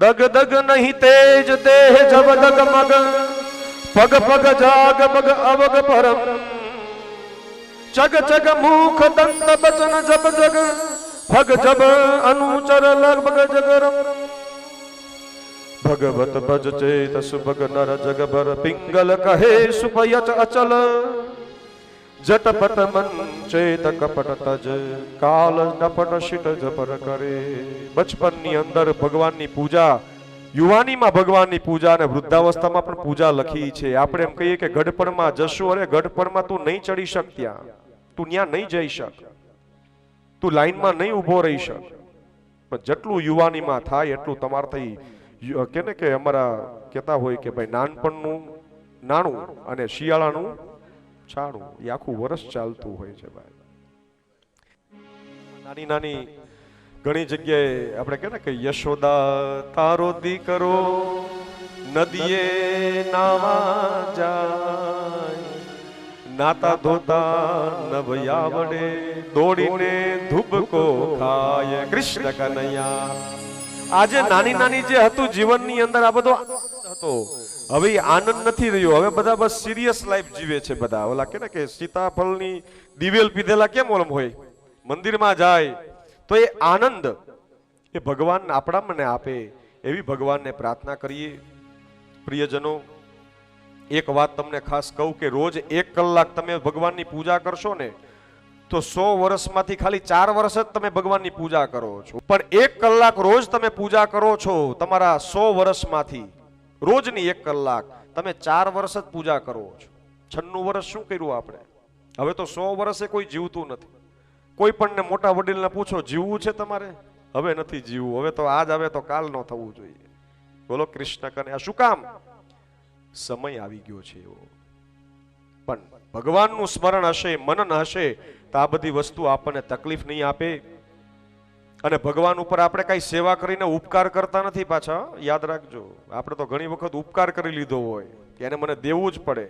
દગ દગ નહીં તેજ દેહ જબ દગ મગ, પગ પગ જાગ મગ અવગ પરમ. ચગ ચગ મુખ દંત બચન જબ જગ, ભગ જબ અનુચર લગભગ જગરમ. ભગવત ભજ ચેત સુભગ નર જગભર પિંગલ કહે સુપયચ અચલ. જટપટ મન ચેત કપટ તજ, કાલ નપટ શિટ જપર કરે. બચપનની અંદર ભગવાનની પૂજા, યુવાનીમાં ભગવાનની પૂજા અને વૃદ્ધાવસ્થામાં પણ પૂજા લખી છે. આપણે એમ કહીએ કે ગઢપણમાં જશું અરે ગઢપણમાં તું નહીં ચડી શક ત્યાં. તું ત્યાં નહીં જઈ શક. તું લાઈનમાં નહીં ઊભો રહી શક. પણ જેટલું યુવાનીમાં થાય એટલું તમારથી કે ને કે અમારા કહેતા હોય કે ભાઈ નાનપણનું નાણું અને શિયાળાનું છાણું એ આખું વર્ષ ચાલતું હોય છે ભાઈ. નાની નાની ઘણી જગ્યાએ આપણે કે ને કે યશોદા, તારો દીકરો નદીએ નાવા જાય. નાતા ધોતા નભયા વડે દોડીને ધુબકો ખાય. કૃષ્ણ કનૈયા. આજે નાની નાની જે હતું જીવનની અંદર આ બધો હતો. હવે આનંદ નથી રહ્યો. હવે બધા બસ સિરિયસ લાઈફ જીવે છે બધા. ઓલા કે ને કે સીતાફળની દિવેલ પીધેલા કેમ ઓલમ હોય? મંદિરમાં જાય તો એ આનંદ એ ભગવાન આપણા મને આપે એવી ભગવાનને પ્રાર્થના કરીએ. પ્રિયજનો, એક વાત તમને ખાસ કહું કે રોજ એક કલાક તમે ભગવાનની પૂજા કરશો ને, તો સો વર્ષમાંથી ખાલી ચાર વર્ષ જ તમે ભગવાનની પૂજા કરો છો. પણ એક કલાક રોજ તમે પૂજા કરો છો તમારા સો વર્ષમાંથી. રોજની એક કલાક તમે ચાર વર્ષ જ પૂજા કરો છો. છન્નું વર્ષ શું કર્યું આપણે? હવે તો સો વર્ષે કોઈ જીવતું નથી. કોઈ પણને મોટા વડીલને પૂછો, જીવવું છે તમારે? હવે નથી જીવવું, હવે તો આજ આવે તો કાલ ન થવું જોઈએ. બોલો કૃષ્ણ કને આ શું કામ? સમય આવી ગયો છે એવો. પણ ભગવાનનું સ્મરણ હશે, મનન હશે, તો આ બધી વસ્તુ આપણને તકલીફ નહીં આપે. અને ભગવાન ઉપર આપણે કઈ સેવા કરીને ઉપકાર કરતા નથી પાછા? યાદ રાખજો, આપણે તો ઘણી વખત ઉપકાર કરી લીધો હોય, કે એને મને દેવું જ પડે.